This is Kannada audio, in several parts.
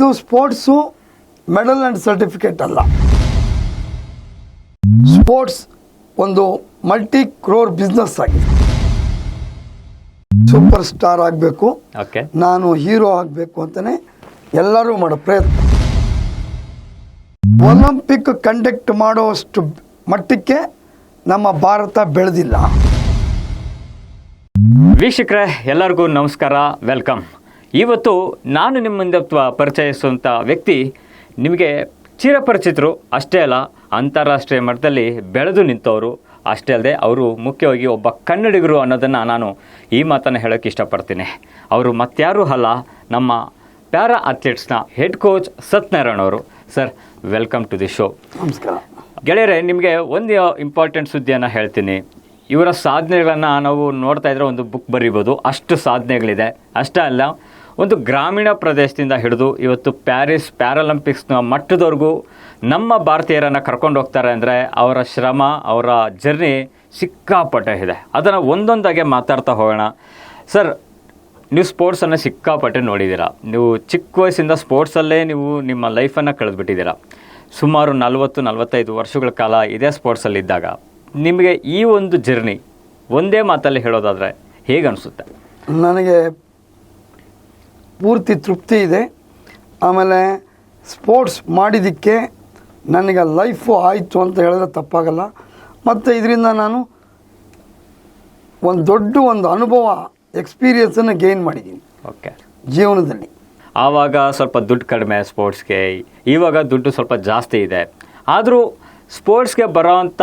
ಇದು ಸ್ಪೋರ್ಟ್ಸು ಮೆಡಲ್ ಆ್ಯಂಡ್ ಸರ್ಟಿಫಿಕೇಟ್ ಅಲ್ಲ. ಸ್ಪೋರ್ಟ್ಸ್ ಒಂದು ಮಲ್ಟಿ ಕ್ರೋರ್ ಬಿಸ್ನೆಸ್ ಆಗಿದೆ. ಸೂಪರ್ ಸ್ಟಾರ್ ಆಗಬೇಕು. ನಾನು ಹೀರೋ ಆಗಬೇಕು ಅಂತಲೇ ಎಲ್ಲರೂ ಮಾಡೋ ಪ್ರಯತ್ನ. ಒಲಿಂಪಿಕ್ ಕಂಡಕ್ಟ್ ಮಾಡುವಷ್ಟು ಮಟ್ಟಕ್ಕೆ ನಮ್ಮ ಭಾರತ ಬೆಳೆದಿಲ್ಲ. ವೀಕ್ಷಕರೇ ಎಲ್ಲರಿಗೂ ನಮಸ್ಕಾರ ವೆಲ್ಕಮ್. ಇವತ್ತು ನಾನು ನಿಮ್ಮಿಂದ ಪರಿಚಯಿಸುವಂಥ ವ್ಯಕ್ತಿ ನಿಮಗೆ ಚಿರಪರಿಚಿತರು ಅಷ್ಟೇ ಅಲ್ಲ ಅಂತಾರಾಷ್ಟ್ರೀಯ ಮಟ್ಟದಲ್ಲಿ ಬೆಳೆದು ನಿಂತವರು. ಅಷ್ಟೇ ಅಲ್ಲದೆ ಅವರು ಮುಖ್ಯವಾಗಿ ಒಬ್ಬ ಕನ್ನಡಿಗರು ಅನ್ನೋದನ್ನು ನಾನು ಈ ಮಾತನ್ನು ಹೇಳೋಕ್ಕೆ ಇಷ್ಟಪಡ್ತೀನಿ. ಅವರು ಮತ್ತಾರೂ ಅಲ್ಲ ನಮ್ಮ ಪ್ಯಾರಾ ಅಥ್ಲೆಟ್ಸ್ನ ಹೆಡ್ ಕೋಚ್ ಸತ್ಯನಾರಾಯಣ ಅವರು. Sir welcome to the show. ನಮಸ್ಕಾರ. ಗೆಳೆಯರೆ ನಿಮಗೆ ಒಂದು ಇಂಪಾರ್ಟೆಂಟ್ ಸುದ್ದಿಯನ್ನು ಹೇಳ್ತೀನಿ. ಇವರ ಸಾಧನೆಗಳನ್ನು ನಾವು ನೋಡ್ತಾ ಇದ್ರೆ ಒಂದು ಬುಕ್ ಬರೀಬೋದು. ಅಷ್ಟು ಸಾಧನೆಗಳಿದೆ. ಅಷ್ಟೇ ಅಲ್ಲ ಒಂದು ಗ್ರಾಮೀಣ ಪ್ರದೇಶದಿಂದ ಹಿಡಿದು ಇವತ್ತು ಪ್ಯಾರಿಸ್ ಪ್ಯಾರಾಲಂಪಿಕ್ಸ್ನ ಮಟ್ಟದವರೆಗೂ ನಮ್ಮ ಭಾರತೀಯರನ್ನು ಕರ್ಕೊಂಡು ಹೋಗ್ತಾರೆ ಅಂದರೆ ಅವರ ಶ್ರಮ, ಅವರ ಜರ್ನಿ ಸಿಕ್ಕಾಪಟ್ಟೆ ಇದೆ. ಅದನ್ನು ಒಂದೊಂದಾಗೆ ಮಾತಾಡ್ತಾ ಹೋಗೋಣ. ಸರ್, ನೀವು ಸ್ಪೋರ್ಟ್ಸನ್ನು ಸಿಕ್ಕಾಪಟ್ಟೆ ನೋಡಿದ್ದೀರಾ. ನೀವು ಚಿಕ್ಕ ವಯಸ್ಸಿಂದ ಸ್ಪೋರ್ಟ್ಸಲ್ಲೇ ನೀವು ನಿಮ್ಮ ಲೈಫನ್ನು ಕಳೆದುಬಿಟ್ಟಿದ್ದೀರಾ. ಸುಮಾರು ನಲವತ್ತು, ನಲವತ್ತೈದು ವರ್ಷಗಳ ಕಾಲ ಇದೇ ಸ್ಪೋರ್ಟ್ಸಲ್ಲಿದ್ದಾಗ ನಿಮಗೆ ಈ ಒಂದು ಜರ್ನಿ ಒಂದೇ ಮಾತಲ್ಲಿ ಹೇಳೋದಾದರೆ ಹೇಗೆ ಅನಿಸುತ್ತೆ ನನಗೆ ಪೂರ್ತಿ ತೃಪ್ತಿ ಇದೆ. ಆಮೇಲೆ ಸ್ಪೋರ್ಟ್ಸ್ ಮಾಡಿದ್ದಕ್ಕೆ ನನಗೆ ಲೈಫು ಆಯಿತು ಅಂತ ಹೇಳಿದ್ರೆ ತಪ್ಪಾಗಲ್ಲ. ಮತ್ತು ಇದರಿಂದ ನಾನು ಒಂದು ದೊಡ್ಡ ಒಂದು ಅನುಭವ ಎಕ್ಸ್ಪೀರಿಯನ್ಸನ್ನು ಗೇನ್ ಮಾಡಿದ್ದೀನಿ. ಓಕೆ ಜೀವನದಲ್ಲಿ. ಆವಾಗ ಸ್ವಲ್ಪ ದುಡ್ಡು ಕಡಿಮೆ ಸ್ಪೋರ್ಟ್ಸ್ಗೆ ಇವಾಗ ದುಡ್ಡು ಸ್ವಲ್ಪ ಜಾಸ್ತಿ ಇದೆ. ಆದರೂ ಸ್ಪೋರ್ಟ್ಸ್ಗೆ ಬರೋವಂಥ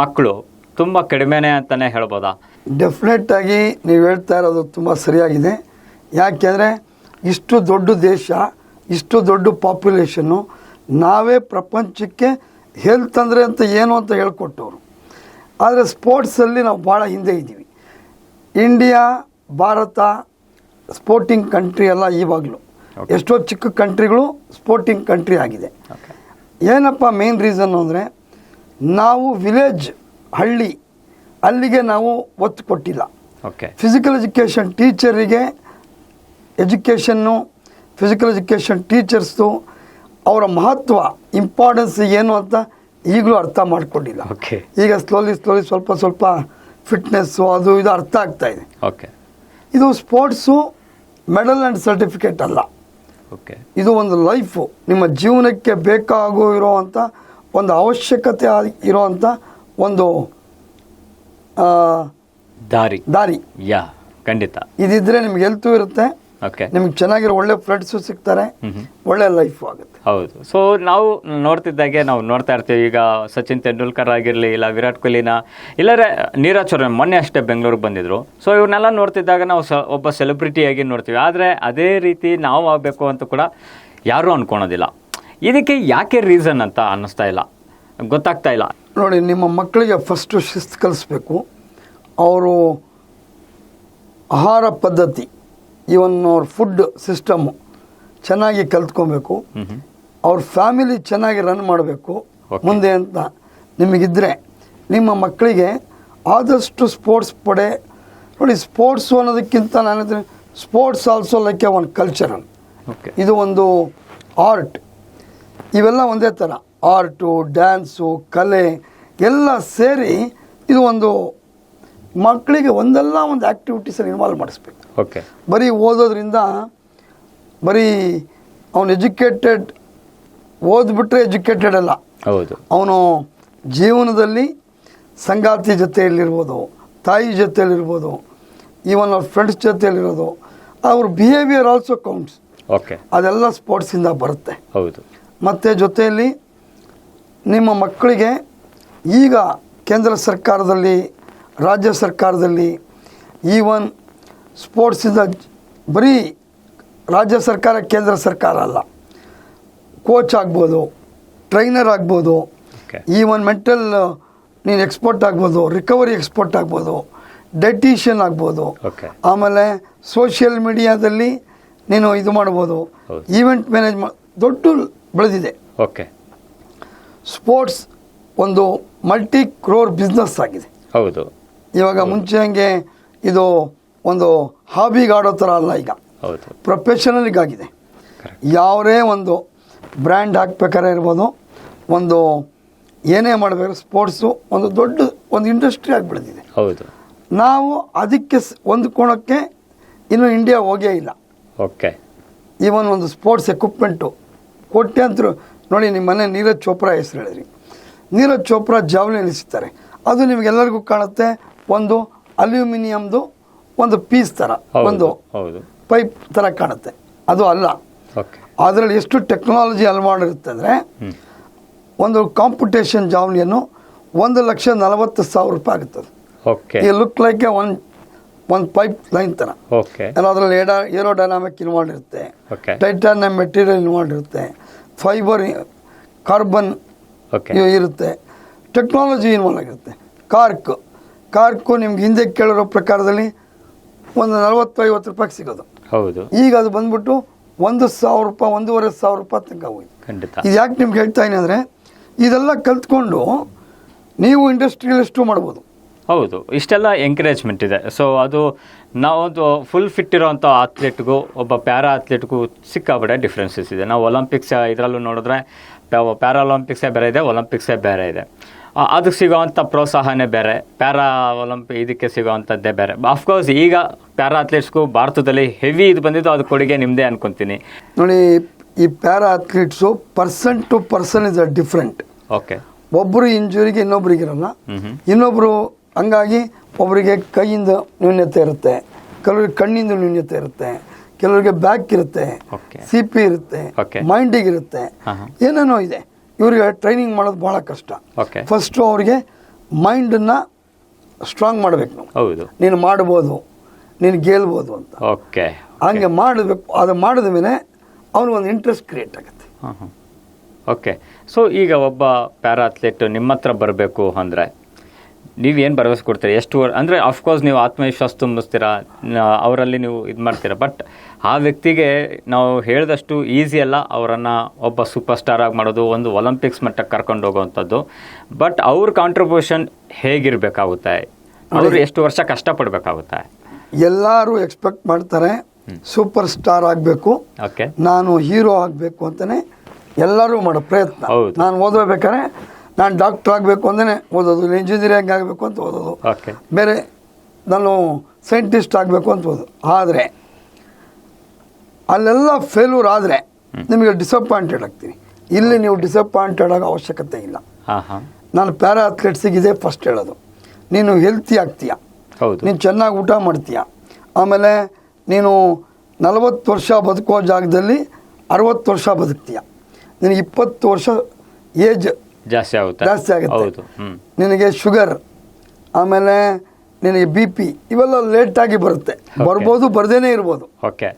ಮಕ್ಕಳು ತುಂಬ ಕಡಿಮೆನೇ ಅಂತಲೇ ಹೇಳ್ಬೋದಾ? ಡೆಫಿನೆಟ್ ಆಗಿ ನೀವು ಹೇಳ್ತಾ ಇರೋದು ತುಂಬ ಸರಿಯಾಗಿದೆ. ಯಾಕೆಂದರೆ ಇಷ್ಟು ದೊಡ್ಡ ದೇಶ ಇಷ್ಟು ದೊಡ್ಡ ಪಾಪ್ಯುಲೇಷನ್ನು ನಾವೇ ಪ್ರಪಂಚಕ್ಕೆ ಹೆಲ್ತ್ ಅಂದರೆ ಅಂತ ಏನು ಅಂತ ಹೇಳ್ಕೊಟ್ಟವರು. ಆದರೆ ಸ್ಪೋರ್ಟ್ಸಲ್ಲಿ ನಾವು ಭಾಳ ಹಿಂದೆ ಇದ್ದೀವಿ. ಇಂಡಿಯಾ ಭಾರತ ಸ್ಪೋರ್ಟಿಂಗ್ ಕಂಟ್ರಿ ಎಲ್ಲ ಇವಾಗಲೂ. ಎಷ್ಟೋ ಚಿಕ್ಕ ಕಂಟ್ರಿಗಳು ಸ್ಪೋರ್ಟಿಂಗ್ ಕಂಟ್ರಿ ಆಗಿದೆ. ಏನಪ್ಪ ಮೇನ್ ರೀಸನ್ನು ಅಂದರೆ ನಾವು ವಿಲೇಜ್ ಹಳ್ಳಿ ಅಲ್ಲಿಗೆ ನಾವು ಒತ್ತು ಕೊಟ್ಟಿಲ್ಲ. ಓಕೆ ಫಿಸಿಕಲ್ ಎಜುಕೇಷನ್ ಟೀಚರಿಗೆ ಎಜುಕೇಷನ್ನು ಫಿಸಿಕಲ್ ಎಜುಕೇಷನ್ ಟೀಚರ್ಸು ಅವರ ಮಹತ್ವ ಇಂಪಾರ್ಟೆನ್ಸ್ ಏನು ಅಂತ ಈಗಲೂ ಅರ್ಥ ಮಾಡಿಕೊಂಡಿಲ್ಲ. ಓಕೆ ಈಗ ಸ್ಲೋಲಿ ಸ್ಲೋಲಿ ಸ್ವಲ್ಪ ಸ್ವಲ್ಪ ಫಿಟ್ನೆಸ್ಸು ಅದು ಇದು ಅರ್ಥ ಆಗ್ತಾ ಇದೆ. ಓಕೆ ಇದು ಸ್ಪೋರ್ಟ್ಸು ಮೆಡಲ್ ಆ್ಯಂಡ್ ಸರ್ಟಿಫಿಕೇಟ್ ಅಲ್ಲ. ಓಕೆ ಇದು ಒಂದು ಲೈಫು ನಿಮ್ಮ ಜೀವನಕ್ಕೆ ಬೇಕಾಗೋ ಇರೋವಂಥ ಒಂದು ಅವಶ್ಯಕತೆ ಇರೋವಂಥ ಒಂದು ದಾರಿ. ದಾರಿ. ಯಾ ಖಂಡಿತ. ಇದಿದ್ರೆ ನಿಮ್ಗೆ ಹೆಲ್ತು ಇರುತ್ತೆ. ನಿಮ್ಗೆ ಚೆನ್ನಾಗಿರೋ ಒಳ್ಳೆ ಫ್ರೆಂಡ್ಸು ಸಿಗ್ತಾರೆ ಒಳ್ಳೆ ಲೈಫ್ ಆಗುತ್ತೆ. ಹೌದು. ಸೊ ನಾವು ನೋಡ್ತಿದ್ದಾಗೆ ನಾವು ನೋಡ್ತಾ ಇರ್ತೀವಿ ಈಗ ಸಚಿನ್ ತೆಂಡೂಲ್ಕರ್ ಆಗಿರಲಿ ಇಲ್ಲ ವಿರಾಟ್ ಕೊಹ್ಲಿನ ಇಲ್ಲರೆ ನೀರಜ್ ಚೋಪ್ರಾ ಮೊನ್ನೆ ಅಷ್ಟೇ ಬೆಂಗಳೂರಿಗೆ ಬಂದಿದ್ರು. ಸೊ ಇವ್ರನ್ನೆಲ್ಲ ನೋಡ್ತಿದ್ದಾಗ ನಾವು ಸ ಒಬ್ಬ ಸೆಲೆಬ್ರಿಟಿಯಾಗಿ ನೋಡ್ತೀವಿ. ಆದರೆ ಅದೇ ರೀತಿ ನಾವು ಆಗಬೇಕು ಅಂತ ಕೂಡ ಯಾರೂ ಅನ್ಕೊಳೋದಿಲ್ಲ. ಇದಕ್ಕೆ ಯಾಕೆ ರೀಸನ್ ಅಂತ ಅನ್ನಿಸ್ತಾ ಇಲ್ಲ. ಗೊತ್ತಾಗ್ತಾ ಇಲ್ಲ. ನೋಡಿ ನಿಮ್ಮ ಮಕ್ಕಳಿಗೆ ಫಸ್ಟು ಶಿಸ್ತು ಕಲಿಸ್ಬೇಕು. ಅವರು ಆಹಾರ ಪದ್ಧತಿ ಇವನ್ ಅವ್ರ ಫುಡ್ ಸಿಸ್ಟಮ್ಮು ಚೆನ್ನಾಗಿ ಕಲ್ತ್ಕೊಬೇಕು. ಅವ್ರ ಫ್ಯಾಮಿಲಿ ಚೆನ್ನಾಗಿ ರನ್ ಮಾಡಬೇಕು. ಮುಂದೆ ಅಂತ ನಿಮಗಿದ್ರೆ ನಿಮ್ಮ ಮಕ್ಕಳಿಗೆ ಆದಷ್ಟು ಸ್ಪೋರ್ಟ್ಸ್ ಪಡೆ. ನೋಡಿ ಸ್ಪೋರ್ಟ್ಸು ಅನ್ನೋದಕ್ಕಿಂತ ನಾನು sports also like a one culture ಇದು ಒಂದು ಆರ್ಟ್ ಇವೆಲ್ಲ ಒಂದೇ ಥರ ಆರ್ಟು ಡ್ಯಾನ್ಸು ಕಲೆ ಎಲ್ಲ ಸೇರಿ ಇದು ಒಂದು ಮಕ್ಕಳಿಗೆ ಒಂದಲ್ಲ ಒಂದು ಆ್ಯಕ್ಟಿವಿಟೀಸನ್ನು ಇನ್ವಾಲ್ವ್ ಮಾಡಿಸ್ಬೇಕು. ಓಕೆ ಬರೀ ಓದೋದ್ರಿಂದ ಬರೀ ಅವನು ಎಜುಕೇಟೆಡ್ ಓದ್ಬಿಟ್ರೆ ಎಜುಕೇಟೆಡ್ ಅಲ್ಲ. ಹೌದು. ಅವನು ಜೀವನದಲ್ಲಿ ಸಂಗಾತಿ ಜೊತೆಯಲ್ಲಿರ್ಬೋದು ತಾಯಿ ಜೊತೆಯಲ್ಲಿರ್ಬೋದು ಈವನ್ ಅವ್ರ ಫ್ರೆಂಡ್ಸ್ ಜೊತೆಯಲ್ಲಿರೋದು ಅವ್ರ ಬಿಹೇವಿಯರ್ ಆಲ್ಸೋ ಕೌಂಟ್ಸ್ ಓಕೆ ಅದೆಲ್ಲ ಸ್ಪೋರ್ಟ್ಸಿಂದ ಬರುತ್ತೆ. ಹೌದು. ಮತ್ತು ಜೊತೆಯಲ್ಲಿ ನಿಮ್ಮ ಮಕ್ಕಳಿಗೆ ಈಗ ಕೇಂದ್ರ ಸರ್ಕಾರದಲ್ಲಿ ರಾಜ್ಯ ಸರ್ಕಾರದಲ್ಲಿ ಈವನ್ ಸ್ಪೋರ್ಟ್ಸಿಂದ ಬರೀ ರಾಜ್ಯ ಸರ್ಕಾರ ಕೇಂದ್ರ ಸರ್ಕಾರ ಅಲ್ಲ ಕೋಚ್ ಆಗ್ಬೋದು ಟ್ರೈನರ್ ಆಗ್ಬೋದು ಓಕೆ ಈವನ್ ಮೆಂಟಲ್ ನೀನು ಎಕ್ಸ್ಪರ್ಟ್ ಆಗ್ಬೋದು ರಿಕವರಿ ಎಕ್ಸ್ಪರ್ಟ್ ಆಗ್ಬೋದು ಡೈಟಿಷಿಯನ್ ಆಗ್ಬೋದು ಆಮೇಲೆ ಸೋಷಿಯಲ್ ಮೀಡಿಯಾದಲ್ಲಿ ನೀನು ಇದು ಮಾಡ್ಬೋದು. ಈವೆಂಟ್ ಮ್ಯಾನೇಜ್ ಮಾ ದೊಡ್ಡ ಬೆಳೆದಿದೆ. ಓಕೆ ಸ್ಪೋರ್ಟ್ಸ್ ಒಂದು ಮಲ್ಟಿ ಕ್ರೋರ್ ಬಿಸ್ನೆಸ್ ಆಗಿದೆ. ಹೌದು. ಇವಾಗ ಮುಂಚೆ ಹಂಗೆ ಇದು ಒಂದು ಹಾಬಿಗೆ ಆಡೋ ಥರ ಅಲ್ಲ ಈಗ. ಪ್ರೊಫೆಷನಲಿಗಾಗಿದೆ ಯಾವುದೇ ಒಂದು ಬ್ರ್ಯಾಂಡ್ ಹಾಕ್ಬೇಕಾರೆ ಇರ್ಬೋದು ಒಂದು ಏನೇ ಮಾಡಬೇಕು ಸ್ಪೋರ್ಟ್ಸು ಒಂದು ದೊಡ್ಡ ಒಂದು ಇಂಡಸ್ಟ್ರಿ ಆಗಿಬಿಡ್ತಿದೆ ಹೌದು. ನಾವು ಅದಕ್ಕೆ ಸ್- ಹೊಂದ್ಕೊಳಕ್ಕೆ ಇನ್ನು ಇಂಡಿಯಾ ಹೋಗೇ ಇಲ್ಲ. ಓಕೆ. ಈವನ್ ಒಂದು ಸ್ಪೋರ್ಟ್ಸ್ ಎಕ್ವಿಪ್ಮೆಂಟು ಕೋಟ್ಯಾಂತರ ನೋಡಿ ನಿಮ್ಮ ಮನೆ ನೀರಜ್ ಚೋಪ್ರಾ ಹೆಸರು ಹೇಳಿದ್ರಿ. ನೀರಜ್ ಚೋಪ್ರಾ ಜಾವ್ಲಿನ್ ಎನಿಸುತ್ತಾರೆ ಅದು ನಿಮಗೆಲ್ಲರಿಗೂ ಕಾಣುತ್ತೆ. ಒಂದು ಅಲ್ಯೂಮಿನಿಯಮ್ದು ಒಂದು ಪೀಸ್ ಥರ ಒಂದು ಪೈಪ್ ಥರ ಕಾಣುತ್ತೆ. ಅದು ಅಲ್ಲ. ಅದರಲ್ಲಿ ಎಷ್ಟು ಟೆಕ್ನಾಲಜಿ ಅಳವಡಿರುತ್ತೆ ಅಂದರೆ ಒಂದು ಕಾಂಪಿಟೇಷನ್ ಜಾವ್ಲಿಯನ್ನು ಒಂದು ಲಕ್ಷ ನಲವತ್ತು ಸಾವಿರ ರೂಪಾಯಿ ಆಗುತ್ತದೆ. ಈ ಲುಕ್ ಲೈಕ್ ಎ ಒನ್ ಒಂದು ಪೈಪ್ ಲೈನ್ ಥರ ಅದರಲ್ಲಿ ಏಡಾ ಏರೋಡೈನಾಮಿಕ್ ಇನ್ವಾಲ್ಡ್ ಇರುತ್ತೆ. ಟೈಟಾನಿಯಂ ಮೆಟೀರಿಯಲ್ ಇನ್ವಾಲ್ಡ್ ಇರುತ್ತೆ. ಫೈಬರ್ ಕಾರ್ಬನ್ ಇರುತ್ತೆ. ಟೆಕ್ನಾಲಜಿ ಇನ್ವಾಲ್ವ್ ಆಗಿರುತ್ತೆ. ಕಾರ್ಕ್. ಕಾರ್ಕು ನಿಮ್ಗೆ ಹಿಂದೆ ಕೇಳಿರೋ ಪ್ರಕಾರದಲ್ಲಿ ಒಂದು ನಲವತ್ತು ಐವತ್ತು ರೂಪಾಯಿಗೆ ಸಿಗೋದು. ಹೌದು. ಈಗ ಅದು ಬಂದ್ಬಿಟ್ಟು ಒಂದು ಸಾವಿರ ರೂಪಾಯಿ ಒಂದೂವರೆ ಸಾವಿರ ರೂಪಾಯಿ ತನಕ ಹೋಯ್ತು ಖಂಡಿತ. ಇದು ಯಾಕೆ ನಿಮ್ಗೆ ಹೇಳ್ತಾ ಇದೀನಿ ಅಂದರೆ ಇದೆಲ್ಲ ಕಲ್ತ್ಕೊಂಡು ನೀವು ಇಂಡಸ್ಟ್ರಿಯಲಿಸ್ಟು ಮಾಡ್ಬೋದು? ಹೌದು ಇಷ್ಟೆಲ್ಲ ಎಂಕರೇಜ್ಮೆಂಟ್ ಇದೆ. ಸೊ ಅದು ನಾವೊಂದು ಫುಲ್ ಫಿಟ್ ಇರೋವಂಥ ಅಥ್ಲೆಟ್ಗೂ ಒಬ್ಬ ಪ್ಯಾರಾ ಅಥ್ಲೆಟ್ಗೂ ಸಿಕ್ಕಾಪಟ್ಟೆ ಡಿಫ್ರೆನ್ಸಸ್ ಇದೆ. ನಾವು ಒಲಿಂಪಿಕ್ಸ್ ಇದರಲ್ಲೂ ನೋಡಿದ್ರೆ ಪ್ಯಾರಾಲಂಪಿಕ್ಸೇ ಬೇರೆ ಇದೆ ಒಲಿಂಪಿಕ್ಸೇ ಬೇರೆ ಇದೆ. ಅದಕ್ಕೆ ಸಿಗೋವಂಥ ಪ್ರೋತ್ಸಾಹನೇ ಬೇರೆ. ಪ್ಯಾರಾ ಒಲಂಪಿಕ್ ಇದಕ್ಕೆ ಸಿಗೋವಂಥದ್ದೇ ಬೇರೆ. ಅಫ್ಕೋರ್ಸ್ ಈಗ ಪ್ಯಾರಾ ಅಥ್ಲೀಟ್ಸ್ಗೂ ಭಾರತದಲ್ಲಿ ಹೆವಿ ಇದು ಬಂದಿದ್ದು ಅದು ಕೊಡುಗೆ ನಿಮ್ಮದೇ ಅನ್ಕೊತೀನಿ. ನೋಡಿ ಈ para athletes person to person is a different. Okay ಒಬ್ಬರು ಇಂಜುರಿಗೆ ಇನ್ನೊಬ್ರಿಗಿರಲ್ಲ ಇನ್ನೊಬ್ಬರು ಹಂಗಾಗಿ ಒಬ್ಬರಿಗೆ ಕೈಯಿಂದ ನ್ಯೂನ್ಯತೆ ಇರುತ್ತೆ ಕೆಲವರಿಗೆ ಕಣ್ಣಿಂದ ನ್ಯೂನ್ಯತೆ ಇರುತ್ತೆ ಕೆಲವರಿಗೆ ಬ್ಯಾಕ್ ಇರುತ್ತೆ ಓಕೆ ಸಿ ಪಿ ಇರುತ್ತೆ. ಮೈಂಡಿಗೆ ಇರುತ್ತೆ. ಏನೇನೋ ಇದೆ. ಇವರಿಗೆ ಟ್ರೈನಿಂಗ್ ಮಾಡೋದು ಭಾಳ ಕಷ್ಟ. ಓಕೆ ಫಸ್ಟು ಅವರಿಗೆ ಮೈಂಡನ್ನು ಸ್ಟ್ರಾಂಗ್ ಮಾಡಬೇಕು ನಾವು. ಹೌದು. ನೀನು ಮಾಡ್ಬೋದು ನೀನು ಗೆಲ್ಬೋದು ಅಂತ. ಓಕೆ ಹಂಗೆ ಮಾಡಬೇಕು ಅದು ಮಾಡಿದ ಮೇಲೆ ಒಂದು ಇಂಟ್ರೆಸ್ಟ್ ಕ್ರಿಯೇಟ್ ಆಗುತ್ತೆ. ಹಾಂ ಹಾಂ ಓಕೆ ಸೊ ಈಗ ಒಬ್ಬ ಪ್ಯಾರಾ ಅಥ್ಲೆಟ್ ನಿಮ್ಮ ಹತ್ರ ಬರಬೇಕು ಅಂದರೆ ನೀವೇನು ಭರವಸೆ ಕೊಡ್ತೀರಾ? ಎಷ್ಟು ಅಂದರೆ ಅಫ್ಕೋರ್ಸ್ ನೀವು ಆತ್ಮವಿಶ್ವಾಸ ತುಂಬಿಸ್ತೀರಾ ಅವರಲ್ಲಿ ನೀವು ಇದು ಮಾಡ್ತೀರಾ ಬಟ್ ಆ ವ್ಯಕ್ತಿಗೆ ನಾವು ಹೇಳಿದಷ್ಟು ಈಸಿ ಅಲ್ಲ ಅವರನ್ನು ಒಬ್ಬ ಸೂಪರ್ ಸ್ಟಾರ್ ಆಗಿ ಮಾಡೋದು ಒಂದು ಒಲಿಂಪಿಕ್ಸ್ ಮಟ್ಟಕ್ಕೆ ಕರ್ಕೊಂಡು ಹೋಗುವಂಥದ್ದು. ಬಟ್ ಅವ್ರ ಕಾಂಟ್ರಿಬ್ಯೂಷನ್ ಹೇಗಿರಬೇಕಾಗುತ್ತೆ? ಅವರು ಎಷ್ಟು ವರ್ಷ ಕಷ್ಟಪಡಬೇಕಾಗುತ್ತೆ? ಎಲ್ಲರೂ ಎಕ್ಸ್ಪೆಕ್ಟ್ ಮಾಡ್ತಾರೆ ಸೂಪರ್ ಸ್ಟಾರ್ ಆಗಬೇಕು. ಓಕೆ ನಾನು ಹೀರೋ ಆಗಬೇಕು ಅಂತಲೇ ಎಲ್ಲರೂ ಮಾಡೋ ಪ್ರಯತ್ನ. ಹೌದು. ನಾನು ಓದಬೇಕಾದ್ರೆ ನಾನು ಡಾಕ್ಟರ್ ಆಗಬೇಕು ಅಂತಲೇ ಓದೋದು ಇಂಜಿನಿಯರಿಂಗ್ ಆಗಬೇಕು ಅಂತ ಓದೋದು. ಬೇರೆ ನಾನು ಸೈಂಟಿಸ್ಟ್ ಆಗಬೇಕು ಅಂತ ಓದೋದು ಆದರೆ ಅಲ್ಲೆಲ್ಲ ಫೇಲ್ಯೂರ್ ಆದರೆ ನಿಮಗೆ ಡಿಸಪಾಯಿಂಟೆಡ್ ಆಗ್ತೀನಿ. ಇಲ್ಲಿ ನೀವು ಡಿಸಪಾಯಿಂಟೆಡ್ ಆಗೋ ಅವಶ್ಯಕತೆ ಇಲ್ಲ. ನಾನು ಪ್ಯಾರಾ ಅಥ್ಲೆಟ್ಸಿಗೆ ಇದೇ ಫಸ್ಟ್ ಹೇಳೋದು. ನೀನು ಹೆಲ್ತಿ ಆಗ್ತೀಯ. ನೀನು ಚೆನ್ನಾಗಿ ಊಟ ಮಾಡ್ತೀಯ. ಆಮೇಲೆ ನೀನು ನಲವತ್ತು ವರ್ಷ ಬದುಕೋ ಜಾಗದಲ್ಲಿ ಅರವತ್ತು ವರ್ಷ ಬದುಕ್ತೀಯ. ನಿನಗೆ ಇಪ್ಪತ್ತು ವರ್ಷ ಏಜ್ ಜಾಸ್ತಿ ಆಗುತ್ತೆ? ಜಾಸ್ತಿ ಆಗುತ್ತೆ. ಹೌದು ನಿನಗೆ ಶುಗರ್ ಆಮೇಲೆ ನಿನಗೆ ಬಿ ಪಿ ಇವೆಲ್ಲ ಲೇಟಾಗಿ ಬರುತ್ತೆ. ಬರ್ಬೋದು ಬರ್ದೇನೆ ಇರ್ಬೋದು. ಓಕೆ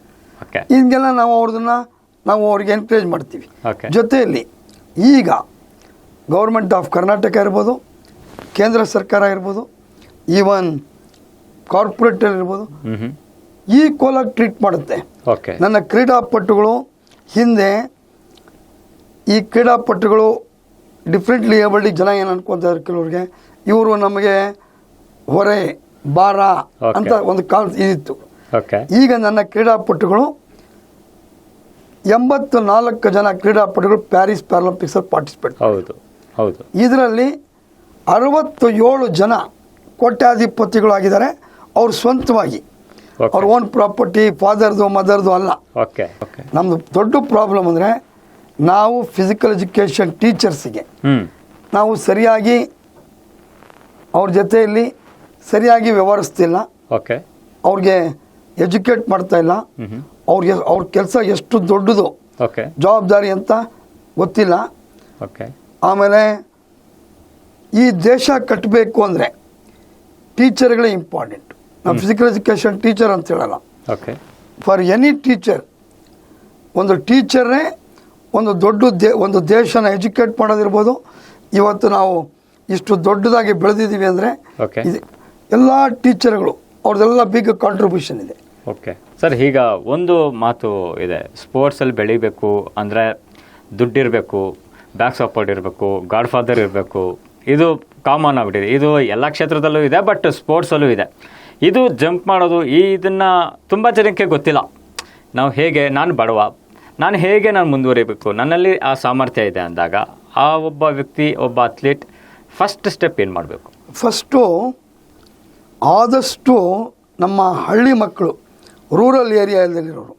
ಓಕೆ ಹಿಂಗೆಲ್ಲ ನಾವು ಅವ್ರದನ್ನ ನಾವು ಅವ್ರಿಗೆ ಎನ್ಕರೇಜ್ ಮಾಡ್ತೀವಿ. ಓಕೆ ಜೊತೆಯಲ್ಲಿ ಈಗ ಗೌರ್ಮೆಂಟ್ ಆಫ್ ಕರ್ನಾಟಕ ಇರ್ಬೋದು ಕೇಂದ್ರ ಸರ್ಕಾರ ಇರ್ಬೋದು ಈವನ್ ಕಾರ್ಪೊರೇಟರ್ ಇರ್ಬೋದು ಹ್ಞೂ ಹ್ಞೂ ಈಕ್ವಲ್ ಆಗಿ ಟ್ರೀಟ್ ಮಾಡುತ್ತೆ. ಓಕೆ ನನ್ನ ಕ್ರೀಡಾಪಟುಗಳು ಹಿಂದೆ ಈ ಕ್ರೀಡಾಪಟುಗಳು ಡಿಫ್ರೆಂಟ್ಲಿ ಏಬಲ್ಡಿ ಜನ ಏನು ಅನ್ಕೊಂತಾರೆ ಕೆಲವ್ರಿಗೆ? ಇವರು ನಮಗೆ ಹೊರೆ ಭಾರ ಅಂತ ಒಂದು ಕಾಲ್ ಇದಿತ್ತು. ಓಕೆ ಈಗ ನನ್ನ ಕ್ರೀಡಾಪಟುಗಳು ಎಂಬತ್ತು ನಾಲ್ಕು ಜನ ಕ್ರೀಡಾಪಟುಗಳು ಪ್ಯಾರಿಸ್ ಪ್ಯಾರಾಲಿಂಪಿಕ್ಸಲ್ಲಿ ಪಾರ್ಟಿಸಿಪೇಟ್. ಹೌದು ಹೌದು. ಇದರಲ್ಲಿ ಅರವತ್ತು ಏಳು ಜನ ಕೋಟ್ಯಾಧಿಪತಿಗಳಾಗಿದ್ದಾರೆ. ಅವ್ರು ಸ್ವಂತವಾಗಿ. ಅವ್ರ ಓನ್ ಪ್ರಾಪರ್ಟಿ ಫಾದರ್ದು ಮದರ್ದು ಅಲ್ಲ. ಓಕೆ ಓಕೆ ನಮ್ಮದು ದೊಡ್ಡ ಪ್ರಾಬ್ಲಮ್ ಅಂದರೆ ನಾವು ಫಿಸಿಕಲ್ ಎಜುಕೇಷನ್ ಟೀಚರ್ಸಿಗೆ ನಾವು ಸರಿಯಾಗಿ ಅವ್ರ ಜೊತೆಯಲ್ಲಿ ಸರಿಯಾಗಿ ವ್ಯವಹರಿಸ್ತಿಲ್ಲ. ಓಕೆ. ಅವ್ರಿಗೆ ಎಜುಕೇಟ್ ಮಾಡ್ತಾ ಇಲ್ಲ. ಅವ್ರಿಗೆ ಅವ್ರ ಕೆಲಸ ಎಷ್ಟು ದೊಡ್ಡದು. ಓಕೆ. ಜವಾಬ್ದಾರಿ ಅಂತ ಗೊತ್ತಿಲ್ಲ. ಓಕೆ. ಆಮೇಲೆ ಈ ದೇಶ ಕಟ್ಟಬೇಕು ಅಂದರೆ ಟೀಚರ್ಗಳೇ ಇಂಪಾರ್ಟೆಂಟ್ ನಾವು ಫಿಸಿಕಲ್ ಎಜುಕೇಷನ್ ಟೀಚರ್ ಅಂತ ಹೇಳಲ್ಲ. ಓಕೆ. ಫಾರ್ ಎನಿ ಟೀಚರ್ ಒಂದು ಟೀಚರೇ ಒಂದು ದೊಡ್ಡ ದೇ ಒಂದು ದೇಶನ ಎಜುಕೇಟ್ ಮಾಡೋದಿರ್ಬೋದು. ಇವತ್ತು ನಾವು ಇಷ್ಟು ದೊಡ್ಡದಾಗಿ ಬೆಳೆದಿದ್ದೀವಿ ಅಂದರೆ ಓಕೆ ಇದು ಎಲ್ಲ ಟೀಚರ್ಗಳು ಅವ್ರದ್ದೆಲ್ಲ ಬಿಗ್ ಕಾಂಟ್ರಿಬ್ಯೂಷನ್ ಇದೆ. ಓಕೆ ಸರ್ ಈಗ ಒಂದು ಮಾತು ಇದೆ. ಸ್ಪೋರ್ಟ್ಸಲ್ಲಿ ಬೆಳಿಬೇಕು ಅಂದರೆ ದುಡ್ಡಿರಬೇಕು ಬ್ಯಾಕ್ ಸಪೋರ್ಟ್ ಇರಬೇಕು ಗಾಡ್ ಫಾದರ್ ಇರಬೇಕು. ಇದು ಕಾಮನ್ ಆಗಿಬಿಟ್ಟಿದೆ. ಇದು ಎಲ್ಲ ಕ್ಷೇತ್ರದಲ್ಲೂ ಇದೆ ಬಟ್ ಸ್ಪೋರ್ಟ್ಸಲ್ಲೂ ಇದೆ. ಇದು ಜಂಪ್ ಮಾಡೋದು ಈ ಇದನ್ನು ತುಂಬ ಜನಕ್ಕೆ ಗೊತ್ತಿಲ್ಲ. ನಾವು ಹೇಗೆ ನಾನು ಬಡವ ನಾನು ಹೇಗೆ ನಾನು ಮುಂದುವರಿಬೇಕು? ನನ್ನಲ್ಲಿ ಆ ಸಾಮರ್ಥ್ಯ ಇದೆ ಅಂದಾಗ ಆ ಒಬ್ಬ ವ್ಯಕ್ತಿ ಒಬ್ಬ ಅಥ್ಲೀಟ್ ಫಸ್ಟ್ ಸ್ಟೆಪ್ ಏನು ಮಾಡಬೇಕು? ಫಸ್ಟು ಆದಷ್ಟು ನಮ್ಮ ಹಳ್ಳಿ ಮಕ್ಕಳು ರೂರಲ್ ಏರಿಯಾದಲ್ಲಿರೋರು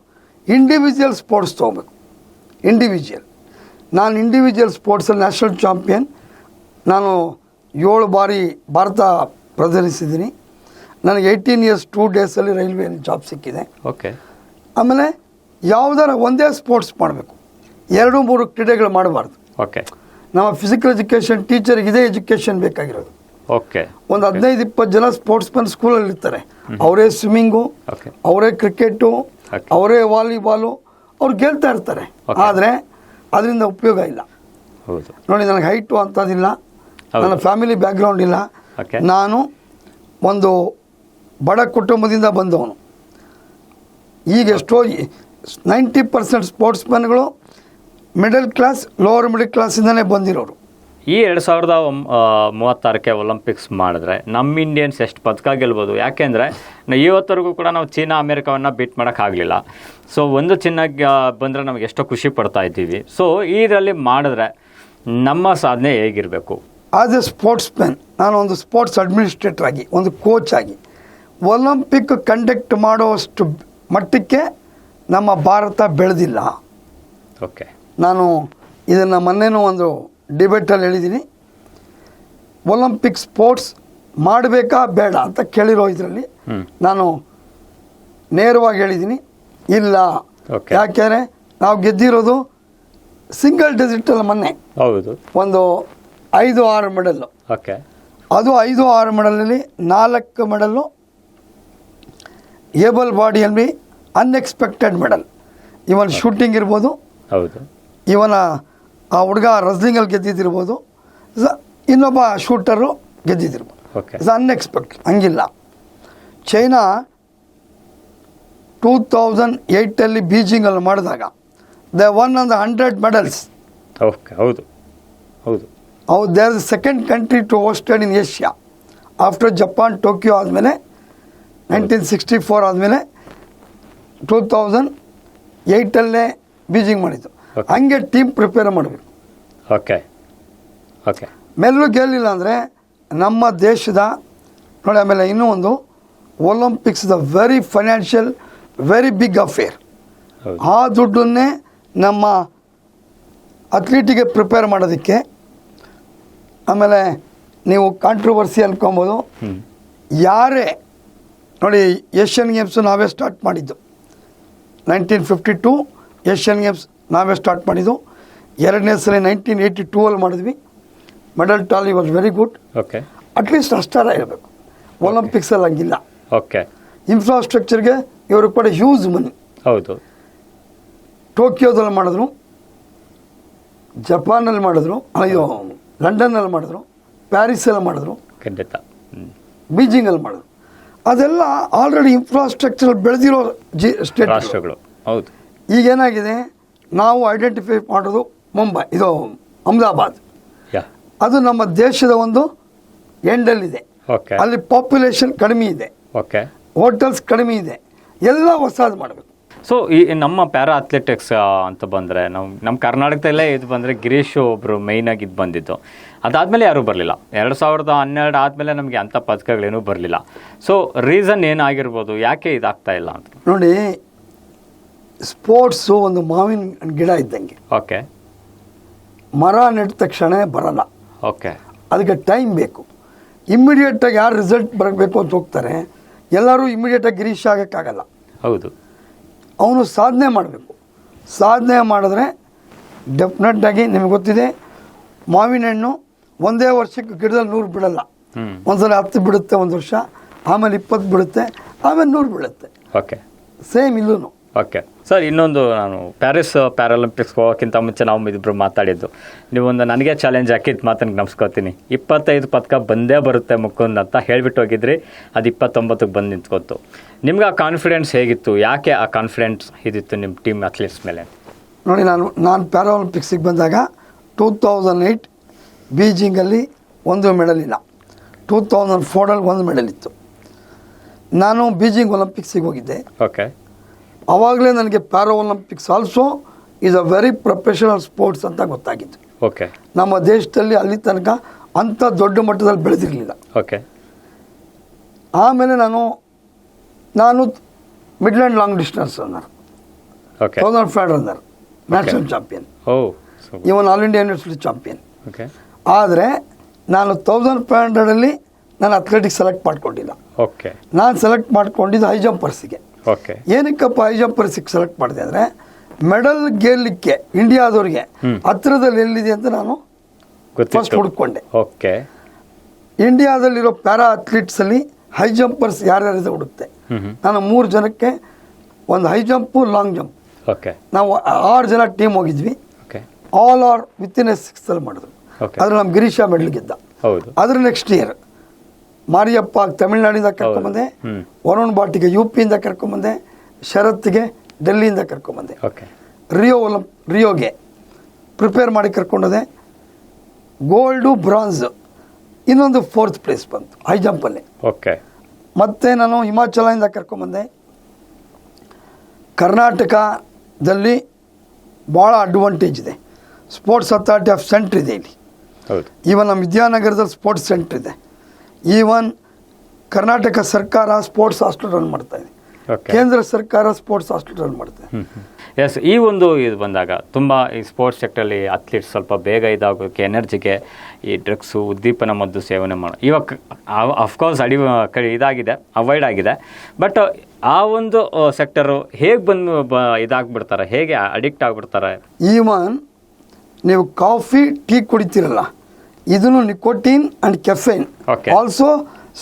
ಇಂಡಿವಿಜುವಲ್ ಸ್ಪೋರ್ಟ್ಸ್ ತೊಗೋಬೇಕು. ಇಂಡಿವಿಜುವಲ್ ನಾನು ಇಂಡಿವಿಜುವಲ್ ಸ್ಪೋರ್ಟ್ಸಲ್ಲಿ ನ್ಯಾಷನಲ್ ಚಾಂಪಿಯನ್ ನಾನು ಏಳು ಬಾರಿ ಭಾರತ ಪ್ರದರ್ಶಿಸಿದ್ದೀನಿ. ನನಗೆ ಏಯ್ಟೀನ್ ಇಯರ್ಸ್ ಟೂ ಡೇಸಲ್ಲಿ ರೈಲ್ವೆಯಲ್ಲಿ ಜಾಬ್ ಸಿಕ್ಕಿದೆ. ಓಕೆ ಆಮೇಲೆ ಯಾವುದಾರ ಒಂದೇ ಸ್ಪೋರ್ಟ್ಸ್ ಮಾಡಬೇಕು. ಎರಡು ಮೂರು ಕ್ರೀಡೆಗಳು ಮಾಡಬಾರ್ದು. ಓಕೆ ನಮ್ಮ ಫಿಸಿಕಲ್ ಎಜುಕೇಷನ್ ಟೀಚರ್ಗೆ ಇದೇ ಎಜುಕೇಷನ್ ಬೇಕಾಗಿರೋದು. ಓಕೆ ಒಂದು ಹದಿನೈದು ಇಪ್ಪತ್ತು ಜನ ಸ್ಪೋರ್ಟ್ಸ್ ಮನ್ ಸ್ಕೂಲಲ್ಲಿ ಇರ್ತಾರೆ. ಅವರೇ ಸ್ವಿಮ್ಮಿಂಗು ಅವರೇ ಕ್ರಿಕೆಟು. ಅವರೇ ವಾಲಿಬಾಲು ಅವ್ರು ಗೆಲ್ತಾ ಇರ್ತಾರೆ. ಆದರೆ ಅದರಿಂದ ಉಪಯೋಗ ಇಲ್ಲ. ಹೌದು. ನೋಡಿ ನನಗೆ ಹೈಟು ಅಂಥದ್ದಿಲ್ಲ. ನನ್ನ ಫ್ಯಾಮಿಲಿ ಬ್ಯಾಕ್ಗ್ರೌಂಡ್ ಇಲ್ಲ. ನಾನು ಒಂದು ಬಡ ಕುಟುಂಬದಿಂದ ಬಂದವನು. ಈಗ ಎಷ್ಟೋ ನೈಂಟಿ ಪರ್ಸೆಂಟ್ ಸ್ಪೋರ್ಟ್ಸ್ ಮ್ಯಾನ್ಗಳು ಮಿಡಲ್ ಕ್ಲಾಸ್ ಲೋವರ್ ಮಿಡಲ್ ಕ್ಲಾಸಿಂದಲೇ ಬಂದಿರೋರು. ಈ ಎರಡು ಸಾವಿರದ ಮೂವತ್ತಾರಕ್ಕೆ ಒಲಿಂಪಿಕ್ಸ್ ಮಾಡಿದ್ರೆ ನಮ್ಮ ಇಂಡಿಯನ್ಸ್ ಎಷ್ಟು ಪದಕ ಗೆಲ್ಬೋದು? ಯಾಕೆಂದರೆ ಇವತ್ತರೆಗೂ ಕೂಡ ನಾವು ಚೀನಾ ಅಮೇರಿಕಾವನ್ನು ಬೀಟ್ ಮಾಡೋಕ್ಕಾಗಲಿಲ್ಲ ಸೊ ಒಂದು ಚಿನ್ನ ಬಂದರೆ ನಮಗೆ ಎಷ್ಟೋ ಖುಷಿ ಪಡ್ತಾ ಇದ್ದೀವಿ. ಸೊ ಇದರಲ್ಲಿ ಮಾಡಿದ್ರೆ ನಮ್ಮ ಸಾಧನೆ ಹೇಗಿರಬೇಕು? ಆಸ್ ಎ ಸ್ಪೋರ್ಟ್ಸ್ ಮ್ಯಾನ್ ನಾನು ಒಂದು ಸ್ಪೋರ್ಟ್ಸ್ ಅಡ್ಮಿನಿಸ್ಟ್ರೇಟರ್ ಆಗಿ ಒಂದು ಕೋಚ್ ಆಗಿ ಒಲಿಂಪಿಕ್ ಕಂಡಕ್ಟ್ ಮಾಡೋಷ್ಟು ಮಟ್ಟಕ್ಕೆ ನಮ್ಮ ಭಾರತ ಬೆಳೆದಿಲ್ಲ. ಓಕೆ. ನಾನು ಇದನ್ನು ಮೊನ್ನೆನೂ ಒಂದು ಡಿಬೇಟಲ್ಲಿ ಹೇಳಿದ್ದೀನಿ ಒಲಿಂಪಿಕ್ ಸ್ಪೋರ್ಟ್ಸ್ ಮಾಡಬೇಕಾ ಬೇಡ ಅಂತ ಕೇಳಿರೋ ಇದರಲ್ಲಿ ನಾನು ನೇರವಾಗಿ ಹೇಳಿದ್ದೀನಿ ಇಲ್ಲ. ಯಾಕೆಂದರೆ ನಾವು ಗೆದ್ದಿರೋದು ಸಿಂಗಲ್ ಡಿಜಿಟಲ್ ಮೊನ್ನೆ. ಹೌದು. ಒಂದು ಐದು ಆರು ಮೆಡಲ್ಲು ಓಕೆ. ಅದು ಐದು ಆರು ಮೆಡಲಲ್ಲಿ ನಾಲ್ಕು ಮೆಡಲ್ಲು ಏಬಲ್ ಬಾಡಿಯಲ್ಲಿ ಅನ್ಎಕ್ಸ್ಪೆಕ್ಟೆಡ್ ಮೆಡಲ್ ಇವನ್ ಶೂಟಿಂಗ್ ಇರ್ಬೋದು. ಹೌದು. ಇವನ ಆ ಹುಡುಗ ರಸ್ಲಿಂಗಲ್ಲಿ ಗೆದ್ದಿದ್ದಿರ್ಬೋದು. ಸ- ಇನ್ನೊಬ್ಬ ಶೂಟರು ಗೆದ್ದಿದ್ದಿರ್ಬೋದು. ಓಕೆ ಇಸ್ ಅನ್ಎಕ್ಸ್ಪೆಕ್ಟೆಡ್ ಹಂಗಿಲ್ಲ. ಚೈನಾ ಟೂ ತೌಸಂಡ್ ಏಯ್ಟಲ್ಲಿ ಬೀಜಿಂಗಲ್ಲಿ ಮಾಡಿದಾಗ the one on the hundred medals okay ಹೌದು. ಹೌದು. ಅವು they are the second country to hosted in Asia after Japan Tokyo ಆದಮೇಲೆ ನೈನ್ಟೀನ್ ಸಿಕ್ಸ್ಟಿ ಫೋರ್ ಆದಮೇಲೆ ಟೂ ತೌಸಂಡ್ ಏಯ್ಟಲ್ಲೇ ಬೀಜಿಂಗ್ ಮಾಡಿದ್ದು. ಹಂಗೆ ಟೀಮ್ ಪ್ರಿಪೇರ್ ಮಾಡಬೇಕು. ಓಕೆ ಓಕೆ ಮೆಲ್ಲು ಗೆಲ್ಲಿಲ್ಲ ಅಂದರೆ ನಮ್ಮ ದೇಶದ ನೋಡಿ ಆಮೇಲೆ ಇನ್ನೂ ಒಂದು Olympics the very financial very big affair ಆ ದುಡ್ಡನ್ನೇ ನಮ್ಮ ಅಥ್ಲೀಟಿಗೆ ಪ್ರಿಪೇರ್ ಮಾಡೋದಕ್ಕೆ ಆಮೇಲೆ ನೀವು ಕಾಂಟ್ರವರ್ಸಿ ಅನ್ಕೊಬೋದು. ಹ್ಞೂ ಯಾರೇ ನೋಡಿ ಏಷ್ಯನ್ ಗೇಮ್ಸು ನಾವೇ ಸ್ಟಾರ್ಟ್ ಮಾಡಿದ್ದು. Nineteen fifty two Asian games ನಾವೇ ಸ್ಟಾರ್ಟ್ ಮಾಡಿದ್ದು. ಎರಡನೇ ಸಲ ನೈನ್ಟೀನ್ ಏಯ್ಟಿ ಟೂ ಅಲ್ಲಿ ಮಾಡಿದ್ವಿ. Medal tally was very good. Okay at least ಅಷ್ಟಾರ ಇರಬೇಕು. ಒಲಿಂಪಿಕ್ಸಲ್ಲಿ ಹಂಗಿಲ್ಲ. ಓಕೆ ಇನ್ಫ್ರಾಸ್ಟ್ರಕ್ಚರ್ಗೆ ಇವರು ಕೂಡ ಹ್ಯೂಜ್ ಮನಿ ಹೌದು. ಟೋಕಿಯೋದಲ್ಲಿ ಮಾಡಿದ್ರು. ಜಪಾನಲ್ಲಿ ಮಾಡಿದ್ರು. ಅಯ್ಯೋ ಲಂಡನ್ನಲ್ಲಿ ಮಾಡಿದ್ರು. ಪ್ಯಾರಿಸಲ್ಲಿ ಮಾಡಿದ್ರು. ಖಂಡಿತ. ಬೀಜಿಂಗಲ್ಲಿ ಮಾಡಿದ್ರು. ಅದೆಲ್ಲ ಆಲ್ರೆಡಿ ಇನ್ಫ್ರಾಸ್ಟ್ರಕ್ಚರ್ ಬೆಳೆದಿರೋ ಜಿ ಸ್ಟೇಟ್ ರಾಷ್ಟ್ರಗಳು. ಹೌದು. ಈಗೇನಾಗಿದೆ ನಾವು ಐಡೆಂಟಿಫೈ ಮಾಡೋದು ಮುಂಬೈ ಇದು ಅಹಮದಾಬಾದ್. ಅದು ನಮ್ಮ ದೇಶದ ಒಂದು ಎಂಡಲ್ಲಿದೆ. ಅಲ್ಲಿ ಪಾಪ್ಯುಲೇಷನ್ ಕಡಿಮೆ ಇದೆ. ಓಕೆ. ಹೋಟೆಲ್ಸ್ ಕಡಿಮೆ ಇದೆ. ಎಲ್ಲ ಹೊಸದು ಮಾಡಬೇಕು. ಸೊ ಈ ನಮ್ಮ ಪ್ಯಾರಾ ಅಥ್ಲೆಟಿಕ್ಸ್ ಅಂತ ಬಂದರೆ ನಮ್ಮ ನಮ್ಮ ಕರ್ನಾಟಕದಲ್ಲೇ ಇದು ಬಂದರೆ ಗಿರೀಶ್ ಒಬ್ಬರು ಮೈನಾಗಿ ಇದು ಬಂದಿದ್ದು. ಅದಾದಮೇಲೆ ಯಾರೂ ಬರಲಿಲ್ಲ. ಎರಡು ಸಾವಿರದ ಹನ್ನೆರಡು ಆದಮೇಲೆ ನಮಗೆ ಅಂಥ ಪದಕಗಳೇನೂ ಬರಲಿಲ್ಲ. ಸೊ ರೀಸನ್ ಏನಾಗಿರ್ಬೋದು? ಯಾಕೆ ಇದಾಗ್ತಾ ಇಲ್ಲ ಅಂತ. ನೋಡಿ ಸ್ಪೋರ್ಟ್ಸು ಒಂದು ಮಾವಿನ ಗಿಡ ಇದ್ದಂಗೆ. ಓಕೆ ಮರ ನೆಟ್ಟ ತಕ್ಷಣ ಬರಲ್ಲ. ಓಕೆ ಅದಕ್ಕೆ ಟೈಮ್ ಬೇಕು. ಇಮ್ಮಿಡಿಯೇಟಾಗಿ ಯಾರು ರಿಸಲ್ಟ್ ಬರಬೇಕು ಅಂತ ಹೋಗ್ತಾರೆ ಎಲ್ಲರೂ ಇಮ್ಮಿಡಿಯೇಟಾಗಿ ಗಿರೀಶ್ ಆಗೋಕ್ಕಾಗಲ್ಲ. ಹೌದು. ಅವನು ಸಾಧನೆ ಮಾಡಬೇಕು. ಸಾಧನೆ ಮಾಡಿದ್ರೆ ಡೆಫಿನೆಟ್ಟಾಗಿ ನಿಮಗೆ ಗೊತ್ತಿದೆ ಮಾವಿನ ಹಣ್ಣು ಒಂದೇ ವರ್ಷಕ್ಕೆ ಗಿಡದಲ್ಲಿ ನೂರು ಬಿಡಲ್ಲ. ಒಂದ್ಸಲ ಹತ್ತು ಬಿಡುತ್ತೆ ಒಂದು ವರ್ಷ ಆಮೇಲೆ ಇಪ್ಪತ್ತು ಬಿಡುತ್ತೆ ಆಮೇಲೆ ನೂರು ಬಿಡುತ್ತೆ. ಓಕೆ. ಸೇಮ್ ಇಲ್ಲೂ ಓಕೆ. ಸರ್ ಇನ್ನೊಂದು ನಾನು ಪ್ಯಾರಿಸ್ ಪ್ಯಾರಾಲಿಂಪಿಕ್ಸ್ ಹೋಗೋಕ್ಕಿಂತ ಮುಂಚೆ ನಾವು ಇಬ್ಬರು ಮಾತಾಡಿದ್ದು. ನೀವೊಂದು ನನಗೆ ಚಾಲೆಂಜ್ ಹಾಕಿದ್ದು ಮಾತನ್ನು ನಮ್ಸ್ಕೊತೀನಿ. ಇಪ್ಪತ್ತೈದು ಪದಕ ಬಂದೇ ಬರುತ್ತೆ ಮುಖಂದ್ ಅಂತ ಹೇಳ್ಬಿಟ್ಟು ಹೋಗಿದ್ರಿ. ಅದು ಇಪ್ಪತ್ತೊಂಬತ್ತಕ್ಕೆ ಬಂದು ನಿಂತ್ಕೊತು ನಿಮ್ಗೆ ಆ ಕಾನ್ಫಿಡೆನ್ಸ್ ಹೇಗಿತ್ತು? ಯಾಕೆ ಆ ಕಾನ್ಫಿಡೆನ್ಸ್ ಇದಿತ್ತು ನಿಮ್ಮ ಟೀಮ್ ಅಥ್ಲೀಟ್ಸ್ ಮೇಲೆ? ನೋಡಿ ನಾನು ನಾನು ಪ್ಯಾರಾಲಿಂಪಿಕ್ಸಿಗೆ ಬಂದಾಗ ಟೂ ತೌಸಂಡ್ ಏಯ್ಟ್ ಬೀಜಿಂಗಲ್ಲಿ ಒಂದು ಮೆಡಲ್ ಇಲ್ಲ. ಟೂ ತೌಸಂಡ್ ಫೋರಲ್ಲಿ ಒಂದು ಮೆಡಲ್ ಇತ್ತು. ನಾನು ಬೀಜಿಂಗ್ ಒಲಿಂಪಿಕ್ಸಿಗೆ ಹೋಗಿದ್ದೆ. ಓಕೆ ಆವಾಗಲೇ ನನಗೆ para Olympics also is a very professional sports ಅಂತ ಗೊತ್ತಾಗಿತ್ತು. ಓಕೆ ನಮ್ಮ ದೇಶದಲ್ಲಿ ಅಲ್ಲಿ ತನಕ ಅಂಥ ದೊಡ್ಡ ಮಟ್ಟದಲ್ಲಿ ಬೆಳೆದಿರಲಿಲ್ಲ. ಓಕೆ ಆಮೇಲೆ ನಾನು ನಾನು middle and long distance runner okay thousand five runner national champion oh even all India university champion ಆದರೆ ನಾನು ತೌಸಂಡ್ ಫೈವ್ ಹಂಡ್ರೆಡಲ್ಲಿ ನಾನು ಅಥ್ಲೆಟಿಕ್ಸ್ ಸೆಲೆಕ್ಟ್ ಮಾಡ್ಕೊಂಡಿಲ್ಲ. ಓಕೆ ನಾನು ಸೆಲೆಕ್ಟ್ ಮಾಡ್ಕೊಂಡಿದ್ದು ಹೈ ಜಂಪರ್ಸಿಗೆ ಓಕೆ ಏನಕ್ಕಪ್ಪ ಹೈ ಜಂಪರ್ಸಿಗೆ ಸೆಲೆಕ್ಟ್ ಮಾಡಿದೆ ಅಂದರೆ ಮೆಡಲ್ ಗೆಲ್ಲಕ್ಕೆ ಇಂಡಿಯಾದವ್ರಿಗೆ ಹತ್ತಿರದಲ್ಲಿ ಎಲ್ಲಿದೆ ಅಂತ ನಾನು ಫಸ್ಟ್ ಹುಡ್ಕೊಂಡೆ. ಓಕೆ ಇಂಡಿಯಾದಲ್ಲಿರೋ ಪ್ಯಾರಾ ಅಥ್ಲೀಟ್ಸಲ್ಲಿ ಹೈ ಜಂಪರ್ಸ್ ಯಾರ್ಯಾರಿದೆ ಹುಡುಕ್ತೆ. ನಾನು ಮೂರು ಜನಕ್ಕೆ ಒಂದು high jump long jump. Okay. ನಾವು ಆರು ಜನ ಟೀಮ್ ಹೋಗಿದ್ವಿ. ಆಲ್ ಆರ್ ವಿತಿನ್ ಎ ಸಿಕ್ಸ್ತಲ್ಲಿ ಮಾಡಿದ್ರು. ಅದ್ರ ಆದರೆ ನಮ್ಮ ಗಿರೀಶ ಮೆಡಲ್ ಗೆದ್ದ. ಅದ್ರ ನೆಕ್ಸ್ಟ್ ಇಯರ್ ಮಾರಿಯಪ್ಪ ತಮಿಳ್ನಾಡಿಂದ ಕರ್ಕೊಂಬಂದೆ. ವರುಣ್ ಬಾಟಿಗೆ ಯು ಪಿಯಿಂದ ಕರ್ಕೊಂಬಂದೆ ಶರತ್ಗೆ ಡೆಲ್ಲಿಯಿಂದ ಕರ್ಕೊಂಬಂದೆ ರಿಯೋ ಒಲಂಪ್ ರಿಯೋಗೆ ಪ್ರಿಪೇರ್ ಮಾಡಿ ಕರ್ಕೊಂಡೋದೆ ಗೋಲ್ಡು ಬ್ರಾನ್ಸ್ ಇನ್ನೊಂದು ಫೋರ್ತ್ ಪ್ಲೇಸ್ ಬಂತು ಹೈ ಜಂಪಲ್ಲಿ ಓಕೆ ಮತ್ತೆ ನಾನು ಹಿಮಾಚಲದಿಂದ ಕರ್ಕೊಂಬಂದೆ ಕರ್ನಾಟಕದಲ್ಲಿ ಭಾಳ ಅಡ್ವಾಂಟೇಜ್ ಇದೆ. ಸ್ಪೋರ್ಟ್ಸ್ ಅಥಾರಿಟಿ ಆಫ್ ಸೆಂಟ್ರ್ ಇದೆ ಇಲ್ಲಿ. ಈವನ್ ನಮ್ಮ ವಿದ್ಯಾನಗರದಲ್ಲಿ ಸ್ಪೋರ್ಟ್ಸ್ ಸೆಂಟ್ರ್ ಇದೆ. ಈವನ್ ಕರ್ನಾಟಕ ಸರ್ಕಾರ ಸ್ಪೋರ್ಟ್ಸ್ ಹಾಸ್ಟೆಲ್ ರನ್ ಮಾಡ್ತಾ ಇದೆ. ಕೇಂದ್ರ ಸರ್ಕಾರ ಸ್ಪೋರ್ಟ್ಸ್ ಹಾಸ್ಟೆಲ್ ರನ್ ಮಾಡ್ತಾ ಇದೆ. ಎಸ್ ಈ ಒಂದು ಇದು ಬಂದಾಗ ತುಂಬ ಈ ಸ್ಪೋರ್ಟ್ಸ್ ಸೆಕ್ಟರಲ್ಲಿ ಅಥ್ಲೀಟ್ಸ್ ಸ್ವಲ್ಪ ಬೇಗ ಇದಾಗೋಕ್ಕೆ ಎನರ್ಜಿಗೆ ಈ ಡ್ರಗ್ಸು ಉದ್ದೀಪನ ಮದ್ದು ಸೇವನೆ ಮಾಡೋ ಇವಾಗ ಅಫ್ಕೋರ್ಸ್ ಅಡಿ ಇದಾಗಿದೆ ಅವಾಯ್ಡ್ ಆಗಿದೆ. ಬಟ್ ಆ ಒಂದು ಸೆಕ್ಟರು ಹೇಗೆ ಬಂದು ಬ ಇದಾಗ್ಬಿಡ್ತಾರೆ ಹೇಗೆ ಅಡಿಕ್ಟ್ ಆಗಿಬಿಡ್ತಾರೆ? ಈವನ್ ನೀವು ಕಾಫಿ ಟೀ ಕುಡಿತೀರಲ್ಲ ಇದನ್ನು nicotine and caffeine okay also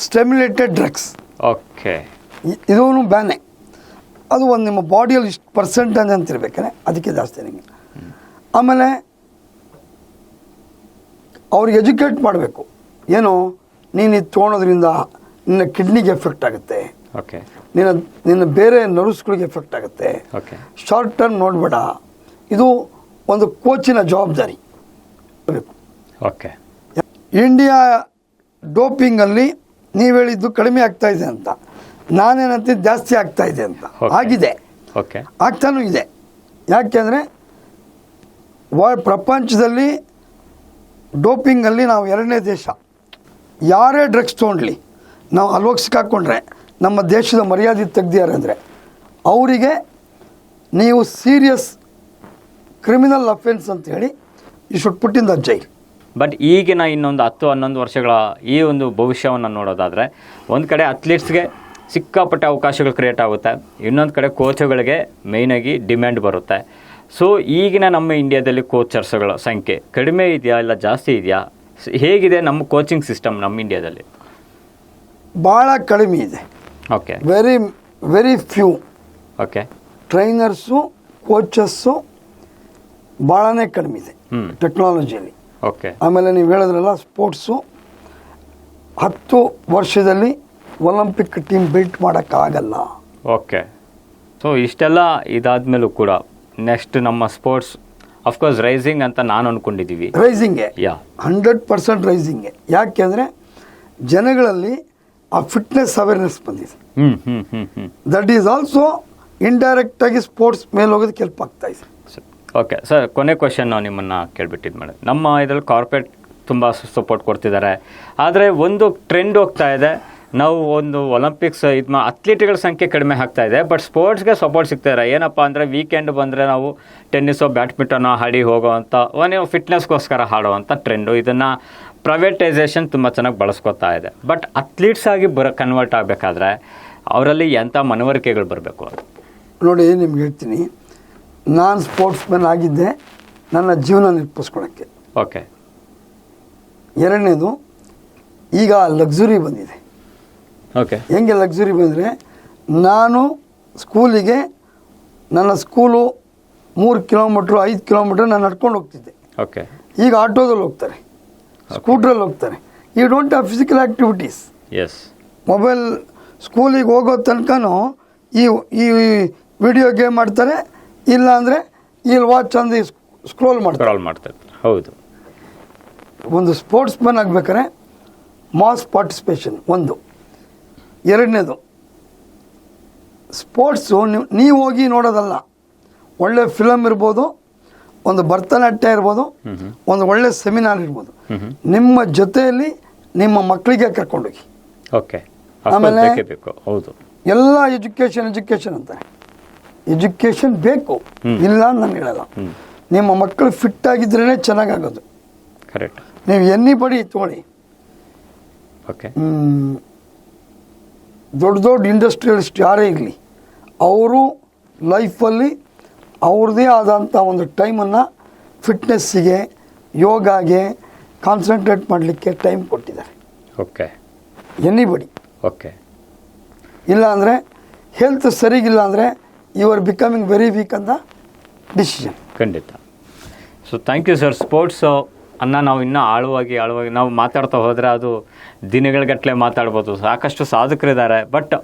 stimulated drugs ಇದೂ ಓಕೆ ಬ್ಯಾನೆ ಅದು ಒಂದು ನಿಮ್ಮ ಬಾಡಿಯಲ್ಲಿ ಇಷ್ಟು ಪರ್ಸೆಂಟೇಜ್ ಅಂತ ಅದಕ್ಕೆ ಜಾಸ್ತಿ ನಿಮಗೆ. ಆಮೇಲೆ ಅವ್ರಿಗೆ ಎಜುಕೇಟ್ ಮಾಡಬೇಕು. ಏನು? ನೀನು ಇದು ತೊಗೊಳೋದ್ರಿಂದ ನಿನ್ನ ಕಿಡ್ನಿಗೆ ಎಫೆಕ್ಟ್ ಆಗುತ್ತೆ. ಓಕೆ ನಿನ್ನ ನಿನ್ನ ಬೇರೆ ನರ್ವ್ಸ್ಗಳಿಗೆ ಎಫೆಕ್ಟ್ ಆಗುತ್ತೆ. ಓಕೆ ಶಾರ್ಟ್ ಟರ್ಮ್ ನೋಡಬೇಡ. ಇದು ಒಂದು ಕೋಚಿನ ಜವಾಬ್ದಾರಿ. ಓಕೆ ಇಂಡಿಯಾ ಡೋಪಿಂಗಲ್ಲಿ ನೀವು ಹೇಳಿದ್ದು ಕಡಿಮೆ ಆಗ್ತಾಯಿದೆ ಇದೆ ಅಂತ. ನಾನೇನಂತ ಜಾಸ್ತಿ ಆಗ್ತಾ ಇದೆ ಅಂತ. ಆಗಿದೆ. ಓಕೆ ಆಗ್ತಾನೂ ಇದೆ. ಯಾಕೆಂದರೆ ವರ್ಲ್ಡ್ ಪ್ರಪಂಚದಲ್ಲಿ ಡೋಪಿಂಗಲ್ಲಿ ನಾವು ಎರಡನೇ ದೇಶ. ಯಾರೇ ಡ್ರಗ್ಸ್ ತೊಗೊಂಡ್ಲಿ ನಾವು ಅಲ್ವಾಗ ನಮ್ಮ ದೇಶದ ಮರ್ಯಾದೆ ತೆಗ್ದಿದ್ದಾರೆ ಅಂದರೆ ಅವರಿಗೆ ನೀವು ಸೀರಿಯಸ್ ಕ್ರಿಮಿನಲ್ ಅಫೆನ್ಸ್ ಅಂತ ಹೇಳಿ ಈ ಪುಟ್ಟಿಂದ ಇನ್ ದ ಜೈಲ್ ಬಟ್ ಈಗಿನ ಇನ್ನೊಂದು ಹತ್ತು ಹನ್ನೊಂದು ವರ್ಷಗಳ ಈ ಒಂದು ಭವಿಷ್ಯವನ್ನು ನೋಡೋದಾದರೆ ಒಂದು ಕಡೆ ಅಥ್ಲೀಟ್ಸ್ಗೆ ಸಿಕ್ಕಾಪಟ್ಟೆ ಅವಕಾಶಗಳು ಕ್ರಿಯೇಟ್ ಆಗುತ್ತೆ. ಇನ್ನೊಂದು ಕಡೆ ಕೋಚುಗಳಿಗೆ ಮೇಯ್ನಾಗಿ ಡಿಮ್ಯಾಂಡ್ ಬರುತ್ತೆ. ಸೊ ಈಗಿನ ನಮ್ಮ ಇಂಡಿಯಾದಲ್ಲಿ ಕೋಚರ್ಸ್ಗಳ ಸಂಖ್ಯೆ ಕಡಿಮೆ ಇದೆಯಾ ಇಲ್ಲ ಜಾಸ್ತಿ ಇದೆಯಾ? ಹೇಗಿದೆ ನಮ್ಮ ಕೋಚಿಂಗ್ ಸಿಸ್ಟಮ್ ನಮ್ಮ ಇಂಡಿಯಾದಲ್ಲಿ ಭಾಳ ಕಡಿಮೆ ಇದೆ. Okay very very few okay trainers coaches ಭಾಳನೇ ಕಡಿಮೆ ಇದೆ. ಟೆಕ್ನಾಲಜಿಯಲ್ಲಿ ಓಕೆ ಆಮೇಲೆ ನೀವು ಹೇಳಿದ್ರಲ್ಲ ಸ್ಪೋರ್ಟ್ಸು ಹತ್ತು ವರ್ಷದಲ್ಲಿ ಒಲಿಂಪಿಕ್ ಟೀಮ್ ಬಿಲ್ಟ್ ಮಾಡೋಕ್ಕಾಗಲ್ಲ. ಓಕೆ ಸೊ ಇಷ್ಟೆಲ್ಲ ಇದಾದ್ಮೇಲೂ ಕೂಡ ನೆಕ್ಸ್ಟ್ ನಮ್ಮ ಸ್ಪೋರ್ಟ್ಸ್ ಅಫ್ಕೋರ್ಸ್ ರೈಸಿಂಗ್ ಅಂತ ನಾನು ಅಂದ್ಕೊಂಡಿದ್ದೀವಿ ರೈಸಿಂಗೆ ಯಾ ಹಂಡ್ರೆಡ್ ಪರ್ಸೆಂಟ್ ರೈಸಿಂಗೆ ಯಾಕೆಂದರೆ ಜನಗಳಲ್ಲಿ ಆ ಫಿಟ್ನೆಸ್ ಅವೇರ್ನೆಸ್ ಬಂದಿದೆ. ಹ್ಞೂ ಹ್ಞೂ ಹ್ಞೂ ಹ್ಞೂ ದಟ್ ಈಸ್ ಆಲ್ಸೋ ಇಂಡೈರೆಕ್ಟಾಗಿ ಸ್ಪೋರ್ಟ್ಸ್ ಮೇಲೆ ಹೋಗೋದಕ್ಕೆ ಹೆಲ್ಪ್ ಆಗ್ತಾ ಇದೆ. ಓಕೆ ಸರ್ ಕೊನೆ ಕ್ವಶನ್ ನಾವು ನಿಮ್ಮನ್ನು ಕೇಳ್ಬಿಟ್ಟಿದ್ದು ಮೇಡಮ್. ನಮ್ಮ ಇದರಲ್ಲಿ ಕಾರ್ಪೊರೇಟ್ ತುಂಬ ಸಪೋರ್ಟ್ ಕೊಡ್ತಿದ್ದಾರೆ. ಆದರೆ ಒಂದು ಟ್ರೆಂಡ್ ಹೋಗ್ತಾ ಇದೆ. ನಾವು ಒಂದು ಒಲಿಂಪಿಕ್ಸ್ ಇದು ಮಾ ಅಥ್ಲೀಟ್ಗಳ ಸಂಖ್ಯೆ ಕಡಿಮೆ ಆಗ್ತಾ ಇದೆ ಬಟ್ ಸ್ಪೋರ್ಟ್ಸ್ಗೆ ಸಪೋರ್ಟ್ ಸಿಗ್ತಾರೆ ಏನಪ್ಪ ಅಂದರೆ ವೀಕೆಂಡ್ ಬಂದರೆ ನಾವು ಟೆನ್ನಿಸೋ ಬ್ಯಾಡ್ಮಿಂಟನೋ ಆಡಿ ಹೋಗೋವಂಥ ಒಂದು ಫಿಟ್ನೆಸ್ಗೋಸ್ಕರ ಆಡೋವಂಥ ಟ್ರೆಂಡು ಇದನ್ನು ಪ್ರೈವೇಟೈಸೇಷನ್ ತುಂಬ ಚೆನ್ನಾಗಿ ಬಳಸ್ಕೊತಾ ಇದೆ. ಬಟ್ ಅಥ್ಲೀಟ್ಸ್ ಆಗಿ ಬರ ಕನ್ವರ್ಟ್ ಆಗಬೇಕಾದ್ರೆ ಅವರಲ್ಲಿ ಎಂಥ ಮನವರಿಕೆಗಳು ಬರಬೇಕು ನೋಡಿ ನಿಮ್ಗೆ ಹೇಳ್ತೀನಿ. ನಾನು ಸ್ಪೋರ್ಟ್ಸ್ ಮ್ಯಾನ್ ಆಗಿದ್ದೆ ನನ್ನ ಜೀವನ ನಿರ್ಪಿಸ್ಕೊಳ್ಳೋಕ್ಕೆ ಓಕೆ ಎರಡನೇದು ಈಗ ಲಕ್ಸುರಿ ಬಂದಿದೆ. ಓಕೆ ಹೆಂಗೆ ಲಕ್ಸುರಿ ಬಂದರೆ ನಾನು ಸ್ಕೂಲಿಗೆ ನನ್ನ ಸ್ಕೂಲು ಮೂರು ಕಿಲೋಮೀಟ್ರು ಐದು ಕಿಲೋಮೀಟ್ರ್ ನಾನು ನಡ್ಕೊಂಡು ಹೋಗ್ತಿದ್ದೆ. ಓಕೆ ಈಗ ಆಟೋದಲ್ಲಿ ಹೋಗ್ತಾರೆ ಸ್ಕೂಟ್ರಲ್ಲಿ ಹೋಗ್ತಾರೆ. ಈ ಡೋಂಟ್ ಹ್ಯಾವ್ ಫಿಸಿಕಲ್ ಆ್ಯಕ್ಟಿವಿಟೀಸ್ ಎಸ್ ಮೊಬೈಲ್ ಸ್ಕೂಲಿಗೆ ಹೋಗೋ ತನಕನೂ ಈ ಈ ವಿಡಿಯೋ ಗೇಮ್ ಆಡ್ತಾರೆ ಇಲ್ಲ ಅಂದರೆ ಇಲ್ಲಿ ವಾಚ್ ಅಂದು ಸ್ಕ್ರೋಲ್ ಮಾಡ್ತಾರೆ. ಸ್ಕ್ರಾಲ್ ಮಾಡ್ತಾರೆ ಹೌದು. ಒಂದು ಸ್ಪೋರ್ಟ್ಸ್ ಮ್ಯಾನ್ ಆಗಬೇಕಾದ್ರೆ ಮಾಸ್ ಪಾರ್ಟಿಸಿಪೇಷನ್ ಒಂದು. ಎರಡನೇದು ಸ್ಪೋರ್ಟ್ಸು ನೀವು ನೀವು ಹೋಗಿ ನೋಡೋದಲ್ಲ. ಒಳ್ಳೆ ಫಿಲಮ್ ಇರ್ಬೋದು ಒಂದು ಭರತನಾಟ್ಯ ಇರ್ಬೋದು ಒಂದು ಒಳ್ಳೆ ಸೆಮಿನಾರ್ ಇರ್ಬೋದು. ನಿಮ್ಮ ಜೊತೆಯಲ್ಲಿ ನಿಮ್ಮ ಮಕ್ಕಳಿಗೆ ಕರ್ಕೊಂಡೋಗಿ. ಓಕೆ ಆಮೇಲೆ- ಹೌದು. ಎಲ್ಲ ಎಜುಕೇಷನ್ ಎಜುಕೇಷನ್ ಅಂತ ಎಜುಕೇಷನ್ ಬೇಕು. ಇಲ್ಲ ಅಂತ ನಾನು ಹೇಳಲ್ಲ. ನಿಮ್ಮ ಮಕ್ಕಳು ಫಿಟ್ ಆಗಿದ್ರೇ ಚೆನ್ನಾಗಾಗೋದು. ಕರೆಕ್ಟ್ ನೀವು ಎನ್ನಿ ಬಡಿ ತಗೊಳ್ಳಿ. ಓಕೆ ದೊಡ್ಡ ದೊಡ್ಡ ಇಂಡಸ್ಟ್ರಿಯಲಿಸ್ಟ್ ಯಾರೇ ಇರಲಿ ಅವರು ಲೈಫಲ್ಲಿ ಅವ್ರದ್ದೇ ಆದಂಥ ಒಂದು ಟೈಮನ್ನು ಫಿಟ್ನೆಸ್ಸಿಗೆ ಯೋಗಾಗೆ ಕಾನ್ಸಂಟ್ರೇಟ್ ಮಾಡಲಿಕ್ಕೆ ಟೈಮ್ ಕೊಟ್ಟಿದ್ದಾರೆ. ಓಕೆ ಎನಿಬಡಿ ಓಕೆ ಇಲ್ಲಾಂದರೆ ಹೆಲ್ತ್ ಸರಿಗಿಲ್ಲ ಅಂದರೆ you are becoming very weak ಅಂತ ಡಿಸಿಷನ್ ಖಂಡಿತ. So thank you sir sports ಅನ್ನ ನಾವು ಇನ್ನೂ ಆಳವಾಗಿ ಆಳವಾಗಿ ನಾವು ಮಾತಾಡ್ತಾ ಹೋದರೆ ಅದು ದಿನಗಳಗಟ್ಟಲೆ ಮಾತಾಡ್ಬೋದು. ಸಾಕಷ್ಟು ಸಾಧಕರಿದ್ದಾರೆ ಬಟ್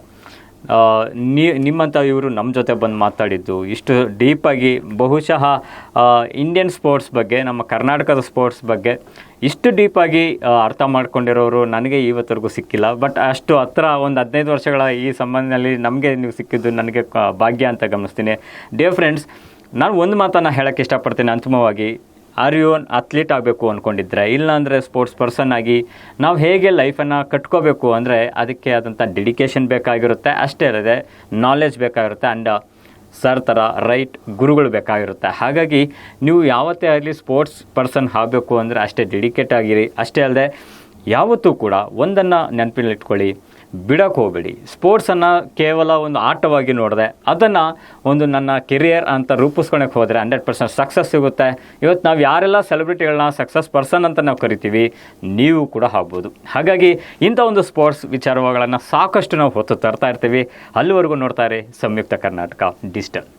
ನೀ ನಿಮ್ಮಂಥ ಇವರು ನಮ್ಮ ಜೊತೆ ಬಂದು ಮಾತಾಡಿದ್ದು ಇಷ್ಟು ಡೀಪಾಗಿ ಬಹುಶಃ ಇಂಡಿಯನ್ ಸ್ಪೋರ್ಟ್ಸ್ ಬಗ್ಗೆ, ನಮ್ಮ ಕರ್ನಾಟಕದ ಸ್ಪೋರ್ಟ್ಸ್ ಬಗ್ಗೆ ಇಷ್ಟು ಡೀಪಾಗಿ ಅರ್ಥ ಮಾಡ್ಕೊಂಡಿರೋರು ನನಗೆ ಇವತ್ತರೆಗೂ ಸಿಕ್ಕಿಲ್ಲ. ಬಟ್, ಅಷ್ಟು ಹತ್ರ ಒಂದು ಹದಿನೈದು ವರ್ಷಗಳ ಈ ಸಂಬಂಧದಲ್ಲಿ ನಮಗೆ ನೀವು ಸಿಕ್ಕಿದ್ದು ನನಗೆ ಭಾಗ್ಯ ಅಂತ ಗಮನಿಸ್ತೀನಿ. ಡಿಯರ್ ಫ್ರೆಂಡ್ಸ್ ನಾನು ಒಂದು ಮಾತನ್ನು ಹೇಳೋಕ್ಕೆ ಇಷ್ಟಪಡ್ತೀನಿ ಅಂತಿಮವಾಗಿ. ಆರ್ ಯು ಅಥ್ಲೀಟ್ ಆಗಬೇಕು ಅಂದ್ಕೊಂಡಿದ್ರೆ ಇಲ್ಲಾಂದರೆ ಸ್ಪೋರ್ಟ್ಸ್ ಪರ್ಸನ್ ಆಗಿ ನಾವು ಹೇಗೆ ಲೈಫನ್ನು ಕಟ್ಕೋಬೇಕು ಅಂದರೆ ಅದಕ್ಕೆ ಆದಂಥ ಡೆಡಿಕೇಶನ್ ಬೇಕಾಗಿರುತ್ತೆ. ಅಷ್ಟೇ ಅಲ್ಲದೆ ನಾಲೆಜ್ ಬೇಕಾಗಿರುತ್ತೆ ಆ್ಯಂಡ್ ಸರ್ ಥರ ರೈಟ್ ಗುರುಗಳು ಬೇಕಾಗಿರುತ್ತೆ. ಹಾಗಾಗಿ ನೀವು ಯಾವತ್ತೇ ಆಗಲಿ ಸ್ಪೋರ್ಟ್ಸ್ ಪರ್ಸನ್ ಆಗಬೇಕು ಅಂದರೆ ಅಷ್ಟೇ ಡೆಡಿಕೇಟ್ ಆಗಿರಿ. ಅಷ್ಟೇ ಅಲ್ಲದೆ ಯಾವತ್ತೂ ಕೂಡ ಒಂದನ್ನು ನೆನಪಿನಲ್ಲಿಟ್ಕೊಳ್ಳಿ. ಬಿಡಕ್ಕೆ ಹೋಗಬೇಡಿ. ಸ್ಪೋರ್ಟ್ಸನ್ನು ಕೇವಲ ಒಂದು ಆಟವಾಗಿ ನೋಡಿದೆ, ಅದನ್ನು ಒಂದು ನನ್ನ ಕೆರಿಯರ್ ಅಂತ ರೂಪಿಸ್ಕೊಳಕ್ಕೆ ಹೋದರೆ ಹಂಡ್ರೆಡ್ ಪರ್ಸೆಂಟ್ ಸಕ್ಸಸ್ ಸಿಗುತ್ತೆ. ಇವತ್ತು ನಾವು ಯಾರೆಲ್ಲ ಸೆಲೆಬ್ರಿಟಿಗಳನ್ನ ಸಕ್ಸಸ್ ಪರ್ಸನ್ ಅಂತ ನಾವು ಕರಿತೀವಿ, ನೀವು ಕೂಡ ಆಗ್ಬೋದು. ಹಾಗಾಗಿ ಇಂಥ ಒಂದು ಸ್ಪೋರ್ಟ್ಸ್ ವಿಚಾರಗಳನ್ನು ಸಾಕಷ್ಟು ನಾವು ಹೊತ್ತು ತರ್ತಾ ಇರ್ತೀವಿ. ಅಲ್ಲಿವರೆಗೂ ನೋಡ್ತಾರೆ ಸಂಯುಕ್ತ ಕರ್ನಾಟಕ ಡಿಜಿಟಲ್